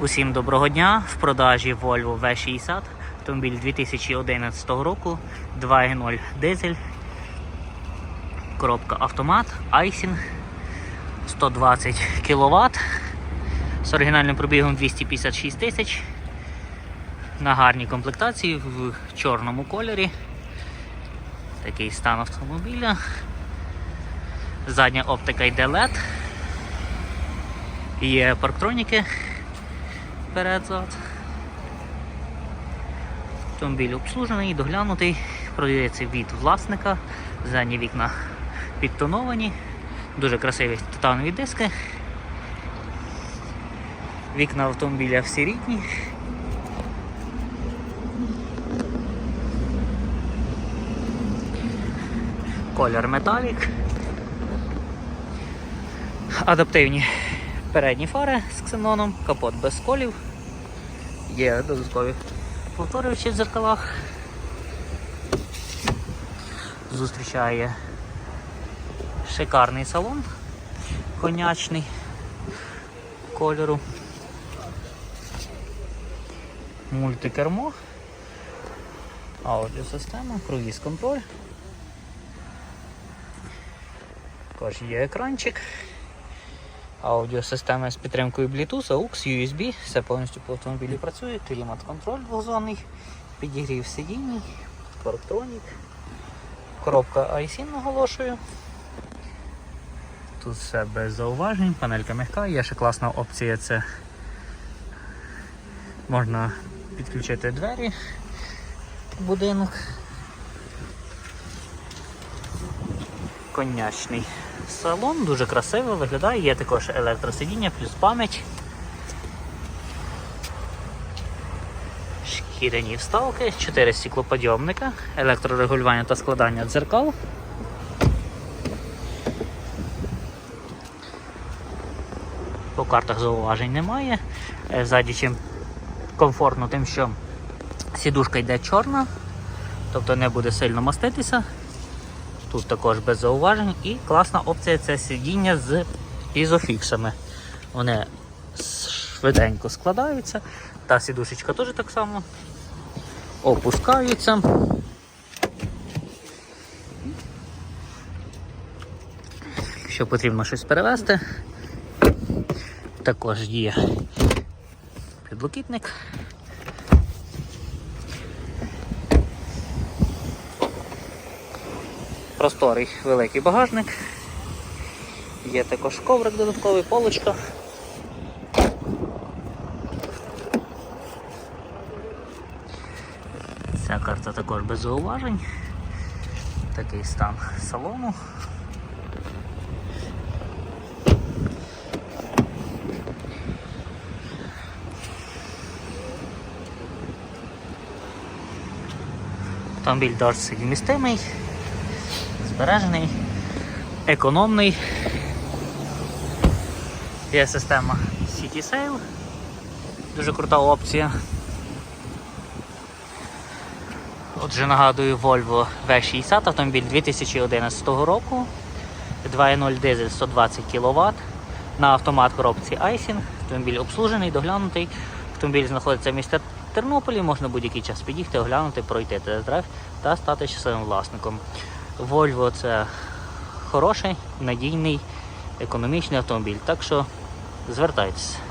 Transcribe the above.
Усім доброго дня! В продажі Volvo V60, автомобіль 2011 року, 2.0 дизель, коробка автомат, Айсін, 120 кВт з оригінальним пробігом 256 тисяч. На гарній комплектації в чорному кольорі. Такий стан автомобіля. Задня оптика йде LED. Є парктроніки перед-зад. Автомобіль обслужений, доглянутий, продається від власника. Задні вікна підтоновані, дуже красиві титанові диски. Вікна автомобіля всі рідні. Колір металік. Адаптивні передні фари з ксеноном, капот без колів. Є додаткові повторювачі в дзеркалах. Зустрічає шикарний салон конячний кольору. Мультикермо, аудіосистема, круїз контроль. Також є екранчик. Аудіосистема з підтримкою Bluetooth, AUX, USB, все повністю по автомобілі працює, клімат-контроль двозонний, підігрів сидінь, парктронік, коробка IC наголошую. Тут все без зауважень, панелька м'яка, є ще класна опція це можна підключити двері будинок. Конячний салон, дуже красиво виглядає, є також електросидіння, плюс пам'ять. Шкіряні вставки, 4 стеклоподйомника, електрорегулювання та складання дзеркал. По картах зауважень немає. Е, Ззаді чим комфортно тим, що сідушка йде чорна, тобто не буде сильно маститися. Тут також без зауважень. І класна опція це сидіння з ізофіксами. Вони швиденько складаються. Та сідушечка теж так само опускаються. Якщо потрібно щось перевезти, також є підлокітник. Просторий великий багажник. Є також коврик додатковий, полочка. Ця карта також без зауважень. Такий стан салону. Автомобіль досить вмістимий збережений, економний. Є система City Sail, дуже крута опція. Отже, нагадую, Volvo V60 автомобіль 2011 року, 2.0 дизель 120 кВт, на автомат коробці Айсін, автомобіль обслужений, доглянутий. Автомобіль знаходиться в місті Тернополі, можна будь-який час під'їхати, оглянути, пройти тест-драйв та стати щасливим власником. Volvo це хороший, надійний, економічний автомобіль. Так що звертайтеся.